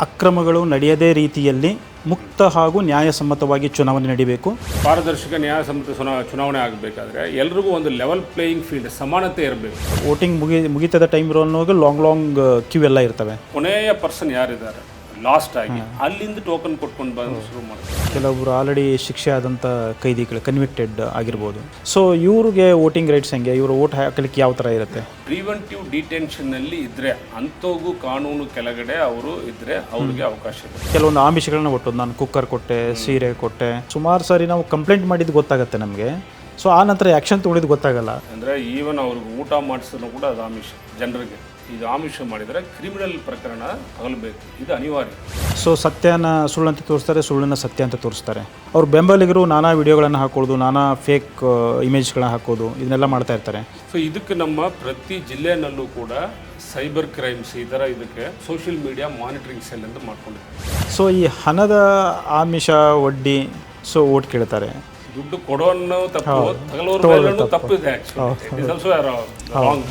ಅಕ್ರಮಗಳು ನಡೆಯದೇ ರೀತಿಯಲ್ಲಿ ಮುಕ್ತ ಹಾಗೂ ನ್ಯಾಯಸಮ್ಮತವಾಗಿ ಚುನಾವಣೆ ನಡೀಬೇಕು. ಪಾರದರ್ಶಕ ನ್ಯಾಯಸಮ್ಮತ ಚುನಾ- ಚುನಾವಣೆ ಆಗಬೇಕಾದ್ರೆ ಎಲ್ರಿಗೂ ಒಂದು ಲೆವೆಲ್ ಪ್ಲೇಯಿಂಗ್ ಫೀಲ್ಡ್ ಸಮಾನತೆ ಇರಬೇಕು. ವೋಟಿಂಗ್ ಮುಗಿ ಮುಗಿತದ ಟೈಮ್ ಇರೋವಾಗ ಲಾಂಗ್ ಲಾಂಗ್ ಕ್ಯೂ ಎಲ್ಲ ಇರ್ತವೆ. ಕೊನೆಯ ಪರ್ಸನ್ ಯಾರಿದ್ದಾರೆ? ಲಾಸ್ಟ್ ಆಗಿ ಅಲ್ಲಿಂದ ಟೋಕನ್ ಕೊಟ್ಕೊಂಡು ಬಂದು ಶುರು ಮಾಡ್ತಾರೆ. ಕೆಲವರು ಆಲ್ರೆಡಿ ಶಿಕ್ಷೆ ಆದಂಥ ಕೈದಿಗಳು ಕನ್ವಿಕ್ಟೆಡ್ ಆಗಿರ್ಬೋದು. ಸೊ ಇವ್ರಿಗೆ ವೋಟಿಂಗ್ ರೈಟ್ಸ್ ಹೆಂಗೆ? ಇವರು ವೋಟ್ ಹಾಕಲಿಕ್ಕೆ ಯಾವ ಥರ ಇರುತ್ತೆ? ಪ್ರಿವೆಂಟಿವ್ ಡಿಟೆನ್ಷನ್ನಲ್ಲಿ ಇದ್ದರೆ ಅಂಥವ್ಗೂ ಕಾನೂನು ಕೆಳಗಡೆ ಅವರು ಇದ್ದರೆ ಅವ್ರಿಗೆ ಅವಕಾಶ ಇದೆ. ಕೆಲವೊಂದು ಆಮಿಷಗಳನ್ನ ಕೊಟ್ಟು ನಾನು ಕುಕ್ಕರ್ ಕೊಟ್ಟೆ ಸೀರೆ ಕೊಟ್ಟೆ. ಸುಮಾರು ಸಾರಿ ನಾವು ಕಂಪ್ಲೇಂಟ್ ಮಾಡಿದ್ದು ಗೊತ್ತಾಗುತ್ತೆ ನಮಗೆ. ಸೊ ಆ ನಂತರ ಆ್ಯಕ್ಷನ್ ತೊಗೊಂಡಿದ್ದು ಗೊತ್ತಾಗಲ್ಲ. ಅಂದರೆ ಈವನ್ ಅವ್ರಿಗೆ ಊಟ ಮಾಡಿಸಿದ್ರು ಕೂಡ ಅದು ಆಮಿಷ ಜನರಿಗೆ. ಇದು ಆಮಿಷ ಮಾಡಿದರೆ ಕ್ರಿಮಿನಲ್ ಪ್ರಕರಣ ತಗಲ್ಬೇಕು ಇದು ಅನಿವಾರ್ಯ. ಸೊ ಸತ್ಯನ ಸುಳ್ಳಂತ ತೋರಿಸ್ತಾರೆ ಸುಳ್ಳನ್ನು ಸತ್ಯ ಅಂತ ತೋರಿಸ್ತಾರೆ. ಅವ್ರ ಬೆಂಬಲಿಗರು ನಾನಾ ವಿಡಿಯೋಗಳನ್ನು ಹಾಕೋದು ನಾನಾ ಫೇಕ್ ಇಮೇಜ್ಗಳನ್ನ ಹಾಕೋದು ಇದನ್ನೆಲ್ಲ ಮಾಡ್ತಾ ಇರ್ತಾರೆ. ಸೊ ಇದಕ್ಕೆ ನಮ್ಮ ಪ್ರತಿ ಜಿಲ್ಲೆನಲ್ಲೂ ಕೂಡ ಸೈಬರ್ ಕ್ರೈಮ್ಸ್ ಈ ಥರ ಇದಕ್ಕೆ ಸೋಷಿಯಲ್ ಮೀಡಿಯಾ ಮಾನಿಟರಿಂಗ್ ಸೆಲ್ ಅಂತ ಮಾಡ್ಕೊಂಡಿದ್ದೀವಿ ಸೊ ಈ ಹಣದ ಆಮಿಷ ಒಡ್ಡಿ ಸೊ ಓಟ್ ಕೇಳ್ತಾರೆ. ದುಡ್ಡು ಕೊಡೋನ್ನು ತಪ್ಪು ತಗಲೋರ್ ತಪ್ಪು. ತಪ್ಪಿದೆ ಆಲ್ಸೋ ರಾಂಗ್